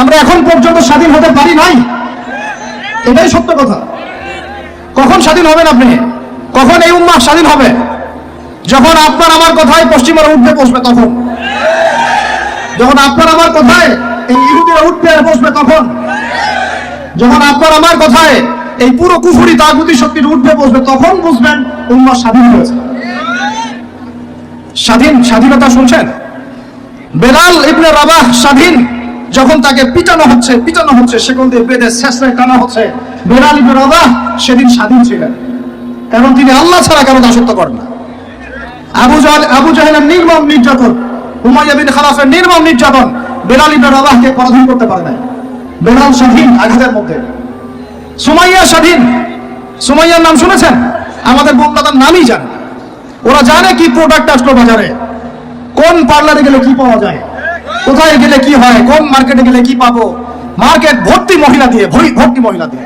আমরা এখন পর্যন্ত স্বাধীন হতে পারি নাই। এটাই সত্য কথা। কখন স্বাধীন হবেন আপনি? কখন এই উম্মাহ স্বাধীন হবে? যখন আপনার আমার কথায় পশ্চিমারা উঠবে, বসবে তখন। যখন আপনার আমার কথায় এই ইহুদিরা উঠবে আর বসবে তখন। যখন আপনার আমার কথায় এই পুরো কুফুরি, তাগুতি শক্তির উঠবে, বসবে তখন বুঝবেন উম্মাহ স্বাধীন হয়েছে। স্বাধীন স্বাধীনতা শুনছেন? বেলাল ইবনে রাবাহ স্বাধীন যখন তাকে পিটানো হচ্ছে পিটানো হচ্ছে, সেখান দিয়ে বেঁধে শেষরায় টানা হচ্ছে। বেলাল ইবনে সেদিন স্বাধীন ছিলেন। কারণ তিনি আল্লাহ ছাড়া কারও দাসত্ব করেন না। আবু জাহেল আবু জাহেলের নির্মম নির্যাতন, উমাইয়া বিন খালাফের নির্মম নির্যাতন বেলাল ইবনে রাবাহকে পরাধীন করতে পারে নাই। বেলাল স্বাধীন আঘাতের মধ্যে। সুমাইয়া স্বাধীন। সুমাইয়ার নাম শুনেছেন? আমাদের বোমদাদার নামই জানে। ওরা জানে কি প্রোডাক্ট আসলো বাজারে। কোন পার্লারে গেলে কি পাওয়া যায়? কোথায় গেলে কি হয়? কোন মার্কেটে গেলে কি পাবো? মার্কেট ভর্তি মহিলা দিয়ে, ভর্তি মহিলা দিয়ে।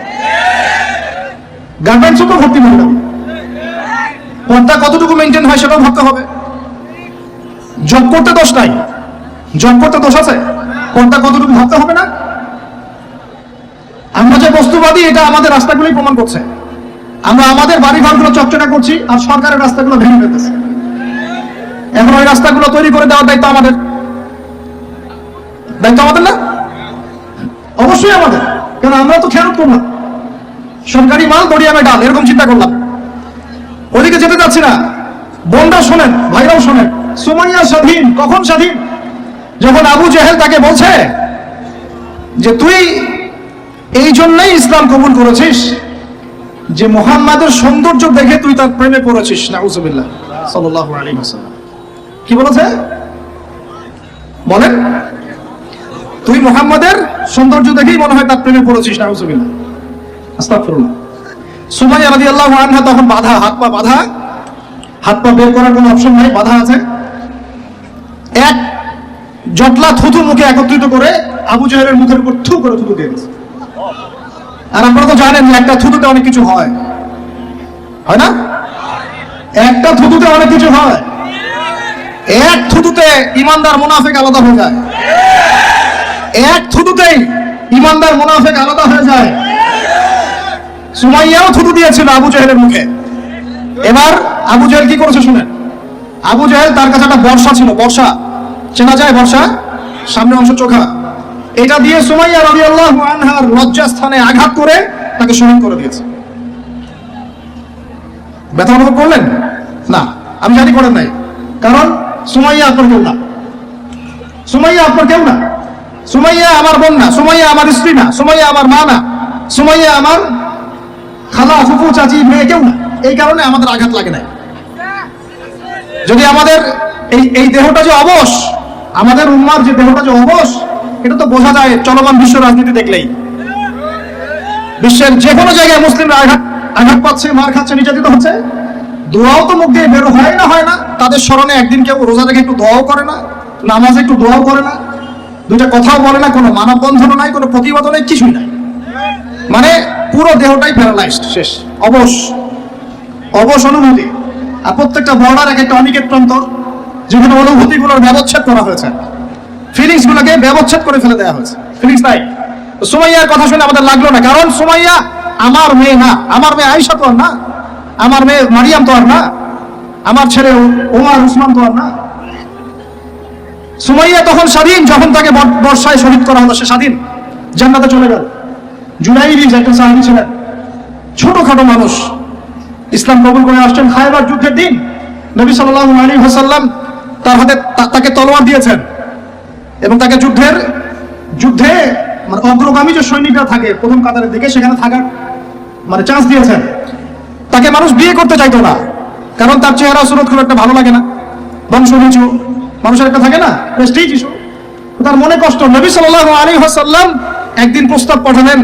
গার্মেন্টসও তো ভর্তি মহিলা দিয়ে। পর্দা কতটুকু মেনটেন হয় সেটাও ভাবতে হবে। জব করতে দোষ নাই। জব করতে দোষ আছে? পর্দা কতটুকু ভাবতে হবে না? আমরা যে বস্তুবাদী, এটা আমাদের রাস্তাগুলোই প্রমাণ করছে। আমরা আমাদের বাড়ি ঘরগুলো চকচকা করছি আর সরকারের রাস্তাগুলো ভেঙে ফেলতেছে। এখন ওই রাস্তাগুলো তৈরি করে দেওয়ার দায়িত্ব আমাদের। দায়িত্ব আমাদের না? অবশ্যই আমাদের। কারণ আমরা তো খেয়াল করলাম সরকারি মাল দড়িয়ামে ডাল, এরকম চিন্তা করলাম। ওদিকে যেতে যাচ্ছি না। বোনরা শোনেন, ভাইরাও শোনেন। সুমাইয়া স্বাধীন, কখন স্বাধীন? যখন আবু জেহেল তাকে বলছে যে, তুই এই জন্যই ইসলাম কবুল করেছিস যে, মোহাম্মদের সৌন্দর্য দেখে তুই তার প্রেমে পড়েছিস। নাউজুবিল্লাহ, সাল্লাল্লাহু আলাইহি ওয়াসাল্লাম। কি বলেছে? বলেন। তুই মোহাম্মদের সৌন্দর্য দেখেই মনে হয় তার প্রেমে পড়েছিস নাউজুবিল্লাহ আস্তাগফিরুল্লাহ। সুমাইয়া রাদিয়াল্লাহু আনহা তখন বাধা, হাত পা বাধা। হাত পা বের করার কোনো অপশন নাই, বাধা আছে। এক জটলা থুতু মুখে একত্রিত করে আবু জাহেলের মুখের উপর থু করে থুতু দিয়ে আর আপনারা তো জানেন একটা থুতুতে অনেক কিছু হয়। হয় না? একটা থুতুতে অনেক কিছু হয়। এক থুতুতে ইমানদার মুনাফেক আলাদা হয়ে যায়। এক থুতুতেই ইমানদার মুনাফেক আলাদা হয়ে যায়। সুমাইয়াও থুতু দিয়েছিল আবু জাহেলের মুখে। এবার আবু জাহেল কি করেছে শুনেন? আবু জাহেল তার কাছে একটা বর্ষা ছিল, বর্ষা। চেনা যায় বর্ষা? সামনে অংশ চোখা। এটা দিয়ে সুমাইয়া রাদিয়াল্লাহু আনহার লজ্জাস্থানে আঘাত করে তাকে শহীদ করে দিয়েছে। ব্যথা অনুভব করলেন? না, আমি জানি করেন নাই। কারণ সুমাইয়া আপনার কেউ না। সুমাইয়া আপনার কেউ না। সুমাইয়া আমার বোন না সুমাইয়া আমার স্ত্রী না, সুমাইয়া আমার মা না, সুমাইয়া আমার খালা, ফুফু, চাচি মেয়ে কেউ না। এই কারণে আমাদের আঘাত লাগে না যদি আমাদের এই এই দেহটা যে অবশ, আমাদের উম্মার যে দেহটা যে অবশ, এটা তো বোঝা যায় চলমান বিশ্ব রাজনীতি দেখলেই। বিশ্বের যে কোনো জায়গায় মুসলিমরা আঘাত আঘাত পাচ্ছে, মার খাচ্ছে, নির্যাতিত হচ্ছে। দোয়াও তো মুখ দিয়ে বের হয় না হয় না। তাদের স্মরণে একদিন কেউ রোজা রেখে একটু দোয়াও করে না, নামাজে একটু দোয়াও করে না। দুইটা কথাও বলে না, কোনো মানববন্ধনও নাই, কোনো প্রতিবাদও নেই, কিছুই নাই। মানে পুরো দেহটাই প্যারালাইজড শেষ। অবশ। অবশ অনুভূতি। আর প্রত্যেকটা বর্ডার এক একটা অনিকেট প্রান্তর, যেখানে অনুভূতিগুলোর ব্যবচ্ছেদ করা হয়েছে। ফিলিংস গুলোকে ব্যবচ্ছেদ করে ফেলে দেওয়া হয়েছে। ফিলিংস নাই। সুমাইয়ার কথা শুনে আমাদের লাগল না। কারণ সুমাইয়া আমার মেয়ে না। আমার মেয়ে আয়সা তো আর না। আমার মেয়ে মারিয়াম তো আর না। আমার ছেলে ওমার উসমান তো আর না। সুমাইয়া তখন স্বাধীন, যখন তাকে বর্ষায় শহীদ করা হলো, সে স্বাধীন। জান্নাতে চলে গেল। জুনাইরিজ একজন সাহাবী ছিলেন। ছোটখাটো মানুষ। ইসলাম কবুল করে আসছেন। খায়বার যুদ্ধের দিন নবী সাল্লাল্লাহু আলাইহি ওয়াসাল্লাম তার হাতে তাকে তলোয়ার দিয়েছেন। এবং তাকে যুদ্ধের, যুদ্ধে মানে অগ্রগামী যে সৈনিকরা থাকে, প্রথম কাতারের দিকে, সেখানে থাকার মানে চান্স দিয়েছেন। তাকে মানুষ বিয়ে করতে চাইতো না। কারণ তার চেহারা সুরত খুব একটা ভালো লাগে না। বংশ নিচু মানুষের একটা থাকে না? প্রেস্টিজ ইস্যু তার মনে কষ্ট, নবী সাল্লাল্লাহু আলাইহি ওয়াসাল্লাম একদিন প্রস্তাব পাঠালেন,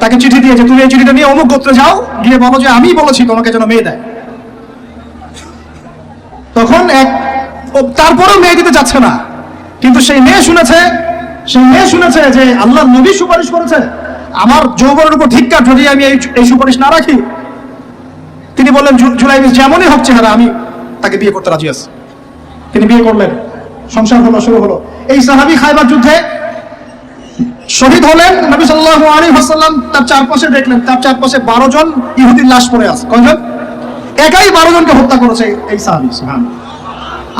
তাকে চিঠি দিয়েছে তুমি এই চিঠিটা নিয়ে অমুক গোত্রে যাও, গিয়ে বলো যে, আমি বলেছি তোমাকে যেন মেয়ে দেয়। তখন এক তারপরেও মেয়ে দিতে যাচ্ছে না। কিন্তু সেই মেয়ে শুনেছে, সেই মেয়ে শুনেছে যে, আল্লাহ নবী সুপারিশ করেছে। আমার যৌবনের উপর ধিক্কার যদি আমি এই সুপারিশ না রাখি। তিনি বললেন জুলাই যেমনই হোক চেহারা, আমি তাকে বিয়ে করতে রাজি আছি। তিনি বিয়ে করলেন। সংসার হলো, শুরু হলো। এই সাহাবি খাইবার যুদ্ধে শহীদ হলেন। নবী সাল্লাল্লাহু আলাইহি ওয়াসাল্লাম তার চারপাশে দেখলেন, তার চারপাশে বারো জন ইহুদির লাশ পড়ে আছে। কয়জন? একাই বারো জনকে হত্যা করেছে এই সাহাবী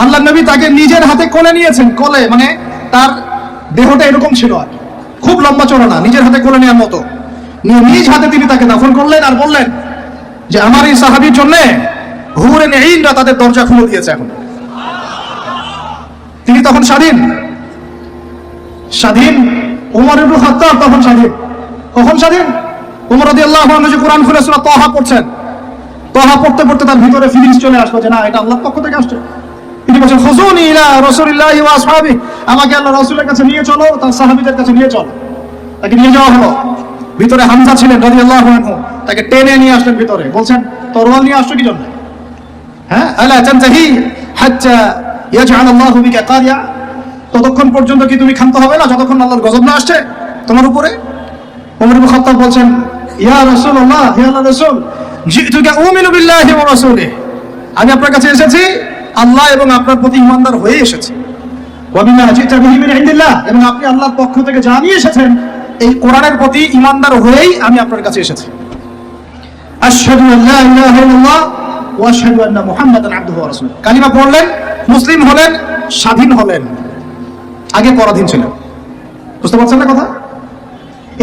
আল্লাহ নবী তাকে নিজের হাতে কোলে নিয়েছেন, কোলে মানে তার দেহটা এরকম ছিল আর খুব লম্বা চড়া না নিজের হাতে কোলে নেওয়ার মতো। নিজ হাতে তিনি তাকে দাফন করলেন আর বললেন যে, আমার এই সাহাবীর জন্য হুরে নেইনরা তাদের দরজা খুলে দিয়েছে এখন। তখন স্বাধীন। স্বাধীন উমর খাত্তাব তখন স্বাধীন। কখন স্বাধীন? উমর রাদিয়াল্লাহু আনহু যে কোরআন খুলে তাহা পড়ছেন। তাহা পড়তে পড়তে তার ভিতরে ফিলিংস চলে আসলো যে না, এটা আল্লাহর পক্ষ থেকে আসছে। তিনি বলছেন খুজুনি ইলা রাসূলিল্লাহি ওয়া আসহাবি। আমাকে আল্লাহ রাসূলের কাছে নিয়ে চলো, তার সাহাবীদের কাছে নিয়ে চলো। তাকে নিয়ে যাওয়া হলো। ভিতরে হামজা ছিলেন রাদিয়াল্লাহু আনহু। তাকে টেনে নিয়ে আসলেন ভিতরে। বলছেন, তরোয়াল নিয়ে আসছো কি জন্য? হ্যাঁ আলা হাত্তা আল্লাহু ততক্ষণ পর্যন্ত কি তুমি ক্ষান্ত হবে না? যতক্ষণ আল্লাহর গজব না আসছে তোমার উপরে? ওমর ইবনে খাত্তাব বলছেন, ইয়া রাসূলুল্লাহ, হে আল্লাহর রাসূল, জিতুকা আমি আপনার কাছে এসেছি, আল্লাহ এবং আপনার প্রতি ইমানদার হয়ে এসেছি। ওয়া জিতা বিহি ইনদিল্লাহ, এবং আপনি আল্লাহর পক্ষ থেকে জানিয়ে এসেছেন, এই কোরআনের প্রতি ইমানদার হয়েই আমি আপনার কাছে এসেছি। আশহাদু আল্লা ইলাহা ইল্লাল্লাহ ওয়া আশহাদু আন্না কালিমা পড়লেন মুসলিম হলেন, স্বাধীন হলেন। আগে পরাধীন ছিলেন। বুঝতে পারছেন না কথা?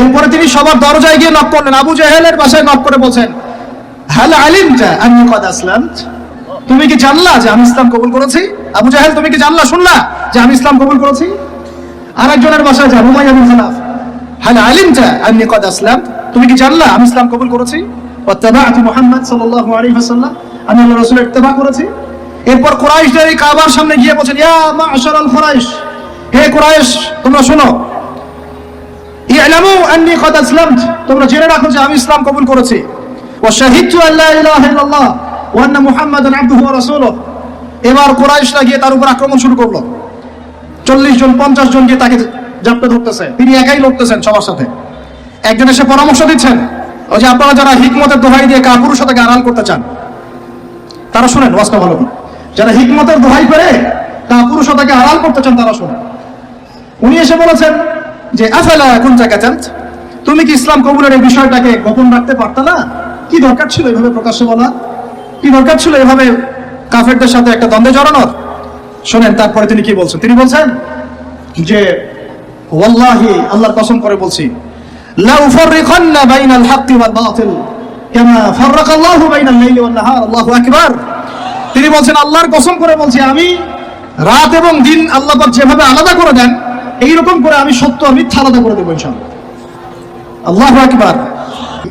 এরপরে তিনি সবার দরজায় গিয়ে নক করলেন। আবু জাহেলের বাসায় নক করে বলছেন হ্যাল আলিমতা আন্নি কদ আসলামত? তুমি কি জানলা যে আমি ইসলাম কবুল করেছি? আবু জাহেল, তুমি কি জানলা শুনলা যে আমি ইসলাম কবুল করেছি? আরেকজনের বাসায় যা হুমায়ুন বিন খালাফ হ্যাল আলিমতা আন্নি কদ আসলাম তুমি কি জানলা আমি ইসলাম কবুল করেছি? ওয়াত্তাবা'তু মুহাম্মদ সাল্লাল্লাহু আলাইহি ওয়াসাল্লাম, আমি আল্লাহর রাসূলের ইত্তেবা করেছি। এরপর কুরাইশদের এই কাবার সামনে গিয়ে বলছেন, ইয়া মা'শারাল কুরাইশ, হে কুরাইশ, তোমরা শোনো। ইয়ালামু আন্নি কদ তোমরা জেনে রাখো যে আমি ইসলাম কবুল করেছি। ইল্লাল্লাহ আন্না ওয়া এবার কুরাইশরা গিয়ে তার উপর আক্রমণ শুরু করল। চল্লিশ জন, পঞ্চাশ জন গিয়ে তাকে জাপটে ধরতেছে। তিনি একাই লড়তেছেন সবার সাথে। একজন এসে পরামর্শ দিচ্ছেন, ওই যে আপনারা যারা হিকমতের দোহাই দিয়ে কাপুরুষতাকে আড়াল করতে চান, তারা শুনেন, ওয়াজটা ভালো করে। যারা হিকমতের দোহাই করে কাপুরুষতাকে আড়াল করতে চান, তারা শুনেন। উনি এসে বলেছেন যে, আফেলা এখন জাকাতান্ত তুমি কি ইসলাম কবুলের এই বিষয়টাকে গোপন রাখতে পারত না? কি দরকার ছিল এভাবে প্রকাশ্যে বলা কি দরকার ছিল এভাবে কাফেরদের সাথে একটা দ্বন্দ্বে জড়ানোর? শোনেন, তারপরে তিনি কি বলছেন? তিনি বলছেন যে, ওয়াল্লাহি, আল্লাহর কসম করে বলছি, লা উফাররিকান্না বাইনাল হাক্কি ওয়াল বাতিল, কামা ফাররাকা আল্লাহু বাইনাল লাইলি ওয়ান নাহার, আল্লাহু আকবার। তিনি বলছেন, আল্লাহর কসম করে বলছি আমি, রাত এবং দিন আল্লাহ যেভাবে আলাদা করে দেন, এইরকম করে আমি সত্য মিথ্যা আলাদা করে দেবো আল্লাহু আকবার।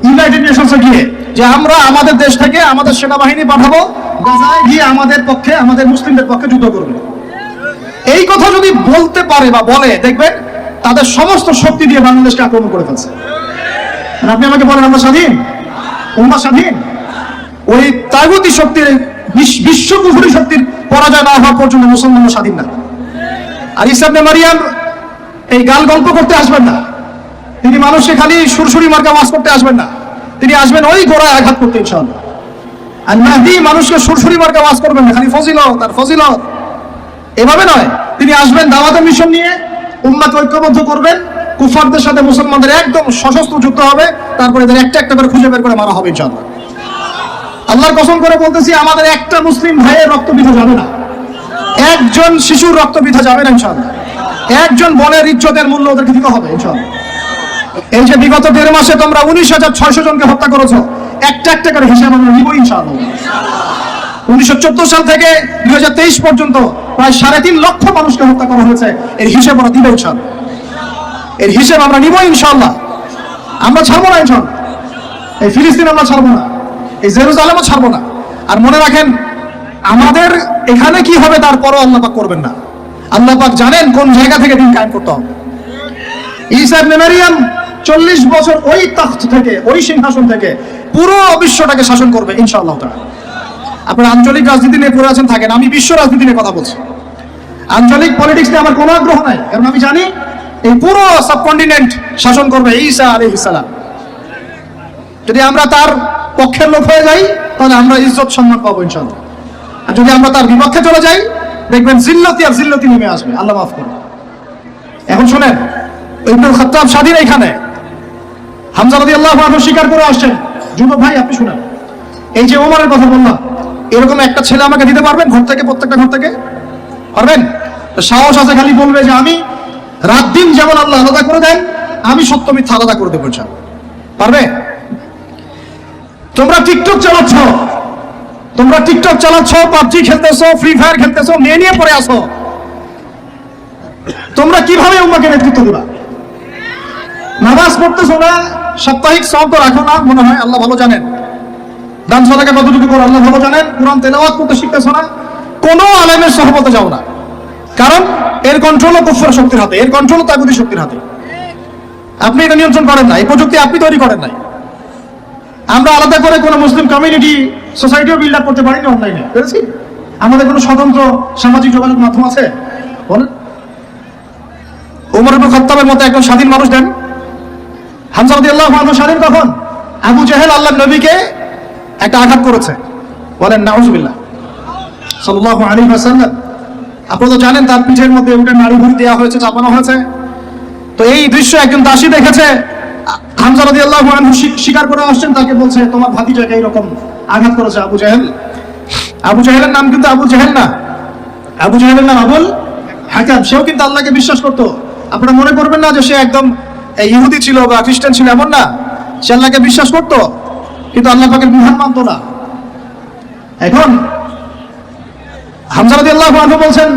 ইউনাইটেড নেশনসে গিয়ে যে আমরা আমাদের দেশ থেকে আমাদের সেনাবাহিনী পাঠাবো, গাজায় গিয়ে আমাদের পক্ষে, আমাদের মুসলিমদের পক্ষে যুদ্ধ করবে। এই কথা যদি বলতে পারে বা বলে, দেখবেন তাদের সমস্ত শক্তি দিয়ে বাংলাদেশকে আক্রমণ করে ফেলছে। আপনি আমাকে বলেন, আমরা স্বাধীন? উম্মা স্বাধীন? ওই তাগুতি শক্তির বিশ- বিশ্বকুফুরি শক্তির পরাজয় না হওয়া পর্যন্ত মুসলমান স্বাধীন না। আর ইসলামে মারিয়াম, এই গাল গল্প করতে আসবেন না। তিনি মানুষকে খালি সুরসুরি মার্কা ওয়াজ করতে আসবেন না। তিনি আসবেন ওই গোড়ায় আঘাত করতে, ইনশাআল্লাহ। আর মাহদি মানুষকে সুরসুরি মার্কা ওয়াজ করবেন না, খালি ফজিলত আর ফজিলত। এভাবে নয়, তিনি আসবেন দাওয়াতের মিশন নিয়ে উম্মাকে ঐক্যবদ্ধ করবেন কুফারদের সাথে মুসলমানদের একদম সশস্ত্র যুক্ত হবে, তারপরে এদের একটা একটা করে খুঁজে বের করে মারা হবে, ইনশাআল্লাহ। আল্লাহর কসম করে বলতেছি, আমাদের একটা মুসলিম ভাইয়ের রক্ত বিধা যাবে না। একজন শিশুর রক্ত বিধা যাবে না, ইনশাআল্লাহ। একজন বনের ইজ্জতের মূল্য ওদেরকে দিতে হবে, ইনশাআল্লাহ। এই যে বিগত দেড় মাসে তোমরা উনিশ হাজার ছয়শো জনকে হত্যা করেছ, একটা একটা করে হিসাব আমরা নিব ইনশাআল্লাহ। উনিশশো সাল থেকে দুই হাজার তেইশ পর্যন্ত প্রায় সাড়ে তিন লক্ষ মানুষকে হত্যা করা হয়েছে। এর হিসেব আমরা দিব, ইনশাআল্লাহ। এর হিসেব আমরা নিব ইনশাআল্লাহ। আমরা ছাড়বো না, ইনশাআল্লাহ। এই ফিলিস্তিন আমরা ছাড়বো না। এই জেরুজালেমও ছাড়বো না। আর মনে রাখেন, আমাদের এখানে কি হবে তারপরও আল্লাহ পাক করবেন না। আল্লাহ পাক জানেন কোন জায়গা থেকে দিন কায়েম করতে হবে। ঈসা ইবনে চল্লিশ বছর ওই তখ্ত থেকে, ওই সিংহাসন থেকে পুরো বিশ্বটাকে শাসন করবে, ইনশাআল্লাহ তাআলা। আপনার আঞ্চলিক রাজনীতি নিয়ে পড়ে আছেন, থাকেন, আমি বিশ্ব রাজনীতি নিয়ে কথা বলছি। আঞ্চলিক পলিটিক্স নিয়ে আমার কোনো আগ্রহ নাই, কারণ আমি জানি এই পুরো সাবকন্টিনেন্ট শাসন করবে ঈসা আলাইহিস সালাম। যদি আমরা তার পক্ষের লোক হয়ে যাই, তাহলে আমরা ইজ্জত সম্মান পাবো ইনশাআল্লাহ। আর যদি আমরা তার বিপক্ষে চলে যাই, দেখবেন জিল্লতি আর জিল্লতি নেমে আসবে। আল্লাহ মাফ করুন। এখন শোনেন, ইবনুল খাত্তাব স্বাধীন এখানে হামজা রাদিয়াল্লাহু আনহু স্বীকার করে আসছেন। যুব ভাই, আপনি শুনেন। এই যে ওমরের কথা বললাম, এরকম একটা ছেলে আমাকে দিতে পারবেন ঘর থেকে, প্রত্যেকটা ঘর থেকে? পারবেন? সাহস আছে খালি বলবে যে আমি রাত দিন যেমন আল্লাহ আলাদা করে দেন, আমি সত্য মিথ্যা আলাদা করে দেবো পারবে? তোমরা টিকটক চালাচ্ছ। তোমরা টিকটক চালাচ্ছ, পাবজি খেলতেছো ফ্রি ফায়ার খেলতেছো, মেয়ে নিয়ে পড়ে আসো তোমরা কীভাবে উম্মাকে নেতৃত্ব দিবা? নামাজ পড়তেছো না? সাপ্তাহিক সব তো রাখো না, মনে হয় আল্লাহ ভালো জানেন। দান সদাকা কতটুকু করো, আল্লাহ ভালো জানেন। কোরআন তেলাওয়াত করতে শিখতেছো না? কোনো আলেমের সহমতে যাও না। কারণ এর কন্ট্রোলও কুফর শক্তির হাতে, এর কন্ট্রোলও তাগুদি শক্তির হাতে। আপনি এটা নিয়ন্ত্রণ করেন না, এই প্রযুক্তি আপনি তৈরি করেন নাই। আমরা আলাদা করে কোনো মুসলিম কমিউনিটি সোসাইটিও বিল্ড আপ করতে পারিনি অনলাইনে পেরেছি? আমাদের কোনো স্বতন্ত্র সামাজিক যোগাযোগ মাধ্যম আছে? বলেন উমর ইবনে খাত্তাবের মতো একজন স্বাধীন মানুষ দেন। হামজা রাদিয়াল্লাহু আনহু স্বাধীন কখন? আবু জাহেল আল্লাহর নবীকে একটা আঘাত করেছে। বলেন নাউজুবিল্লাহ। সাল্লাল্লাহু আলাইহি ওয়াসাল্লাম। আপনারা তো জানেন তার পিঠের মধ্যে উঠে নাড়ি ভুড়ি দেওয়া হয়েছে চাপানো হয়েছে। তো এই দৃশ্য একজন দাসী দেখেছে। হামজা আনহু স্বীকার করে আসছেন, তাকে বলছে, তোমার এরকম আঘাত করেছে আবু জাহেল। আবু জাহেলের নাম কিন্তু আবু জাহেল না। আবু জাহেলের নাম আবুল হাকাম। সেও কিন্তু আল্লাহকে বিশ্বাস করতো। আপনারা মনে করবেন না যে সে একদম ইহুদি ছিল বা খ্রিস্টান ছিল, এমন না। সে আল্লাহকে বিশ্বাস করতো, কিন্তু আল্লাহ পাকের বিধান মানতো না। এখন হামজা আল্লাহ আনহু বলছেন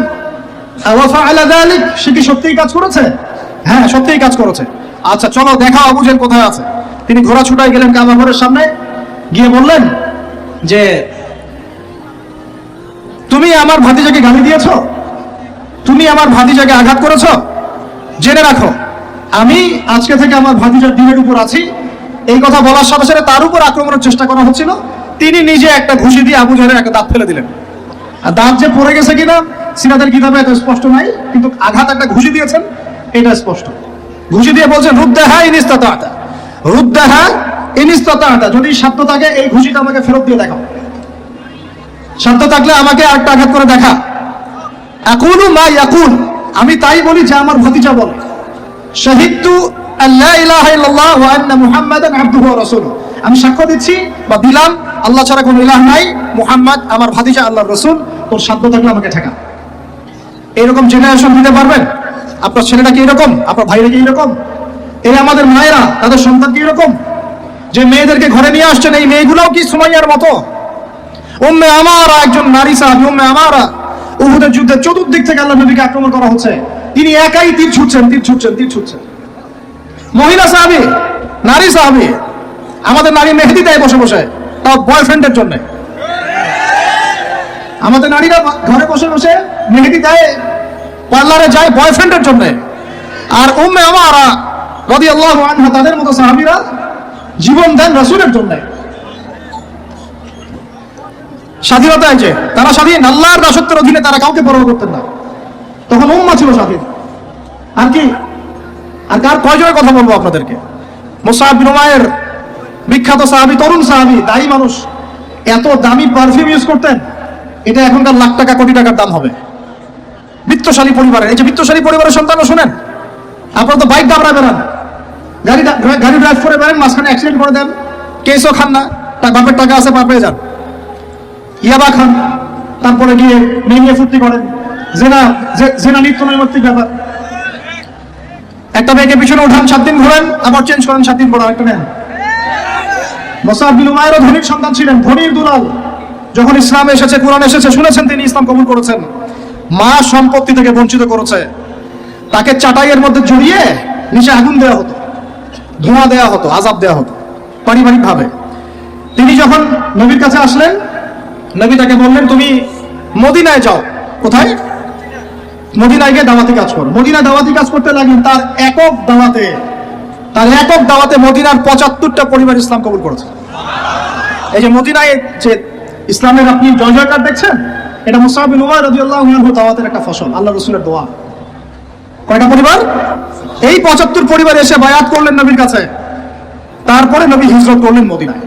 সে কি সত্যিই কাজ করেছে? হ্যাঁ সত্যিই কাজ করেছে। আচ্ছা চলো, দেখা জেহেল কোথায় আছে। তিনি ঘোড়া ছুটাই গেলেন কাবা ঘরের সামনে। গিয়ে বললেন যে, তুমি আমার ভাতিজাকে গালি দিয়েছ? তুমি আমার ভাতিজাকে আঘাত করেছ? জেনে রাখো, আমি আজকে থেকে আমার ভাতিজার দিনের উপর আছি। এই কথা বলার সাথে সাথে তার উপর আক্রমণের চেষ্টা করা হচ্ছিল। তিনি নিজে একটা ঘুষি দিয়ে আবু জাহেলের একটা দাঁত ফেলে দিলেন। আর দাঁত যে পড়ে গেছে কিনা, সিনাদের কিতাবে এত স্পষ্ট নাই, কিন্তু আঘাত একটা ঘুষি দিয়েছেন, এটা স্পষ্ট। ঘুষি দিয়ে বলছেন, রুদ্দাহা ইনিস্তাতা রুদ্দাহা ইনিস্তাতা যদি সাধ্য থাকে, এই ঘুষিটা আমাকে ফেরত দিয়ে দেখাও। সাধ্য থাকলে আমাকে আরেকটা আঘাত করে দেখা। একুলু মা ইয়াকুল আমি তাই বলি যে আমার ভতিজা বলে। শাহিদতু আল্লাহ ইলাহা ইল্লাল্লাহ ওয়া আন্না মুহাম্মাদান আবদুহু ওয়া আমি সাক্ষ্য দিচ্ছি বা দিলাম, আল্লাহ ছাড়া কোনো ইলাহ নাই। মুহাম্মদ আমার ভাতিজা, আল্লাহর রাসূল। তোর সাধ্য থাকলে আমাকে ঠেকা। এরকম জেনারেশন দিতে পারবেন? আপনার ছেলেটা কি এরকম? আপনার ভাইরা কি এরকম? এই আমাদের মায়েরা, তাদের সন্তান কি এরকম? যে মেয়েদেরকে ঘরে নিয়ে আসছেন, এই মেয়েগুলোও কি সুমাইয়ার মতো? উম্মে আমারা একজন নারী সাহাবী, উম্মে আমারা। উহুদের যুদ্ধে চতুর্দিক থেকে আল্লাহ নবীকে আক্রমণ করা হচ্ছে। তিনি একাই তীর ছুটছেন তীর ছুটছেন তীর ছুটছেন। মহিলা সাহাবী, নারী সাহাবী, আমাদের নারী মেহেদি দেয় বসে বসে, তাও বয়ফ্রেন্ডের জন্য। আমাদের নারীরা ঘরে বসে বসে মেহেদি দেয় পার্লারে যায় বয়ফ্রেন্ডের জন্য। আর উম্মে আমারা রদি আল্লাহ আনহা, তাদের মতো সাহাবীরা জীবন দেন রসুলের জন্য। স্বাধীনতা আছে তারা স্বাধীন, আল্লাহর দাসত্বের অধীনে তারা কাউকে পরোয়া করতেন না। তখন উম্মা ছিল স্বাধীন। আর কি? আর কার কয়জনের কথা বলব আপনাদেরকে? মোসাহাব বিন উমায়ের বিখ্যাত সাহাবি, তরুণ সাহাবি, দায়ী মানুষ। এত দামি পারফিউম ইউজ করতেন, এটা এখনকার লাখ টাকা, কোটি টাকার দাম হবে। বিত্তশালী পরিবারের, এই যে বিত্তশালী পরিবারের সন্তানও শোনেন? আপনারা তো বাইক দাবড়া বেড়ান গাড়ি গাড়ি ড্রাইভ করে বেড়ান, মাঝখানে অ্যাক্সিডেন্ট করে দেন। কেসও খান না, তার বাপের টাকা আছে পেয়ে যান। ইয়াবা খান, তারপরে গিয়ে মেয়ে ফুর্তি করেন। জেনা জেনা নিত্য নৈমিত্তিক ব্যাপার। একটা মেয়েকে পিছনে উঠান, সাত দিন ঘোরেন, আবার চেঞ্জ করেন, সাত দিন পর আরেকটা নেন। বিন উমায়েরও ধনীর সন্তান ছিলেন, ধনীর দুলাল। যখন ইসলাম এসেছে, কোরআন এসেছে, শুনেছেন তিনি, ইসলাম কবুল করেছেন। মা সম্পত্তি থেকে বঞ্চিত করেছে। তাকে চাটাইয়ের মধ্যে জড়িয়ে নিচে আগুন দেওয়া হতো, ধোঁয়া দেওয়া হতো, আজাব দেওয়া হতো পারিবারিক ভাবে তিনি যখন নবীর কাছে আসলেন, নবী তাকে বললেন, তুমি মদিনায় যাও। কোথায়? মদিনায় গিয়ে দাওয়াতি কাজ করো। মদিনায় দাওয়াতি কাজ করতে লাগলেন তার একক দাওয়াতে। তার একক দাওয়াতে মদিনার পঁচাত্তরটা পরিবার ইসলাম কবুল করেছে। এই যে মদিনায় যে ইসলামের আপনি জয় জয়কার দেখছেন এটা মুসাহিন উমার রবি আল্লাহ দাওয়াতের একটা ফসল আল্লাহ রসুলের দোয়া। কয়টা পরিবার? এই পঁচাত্তর পরিবার এসে বায়াত করলেন নবীর কাছে। তারপরে নবী হিজরত করলেন মদিনায়।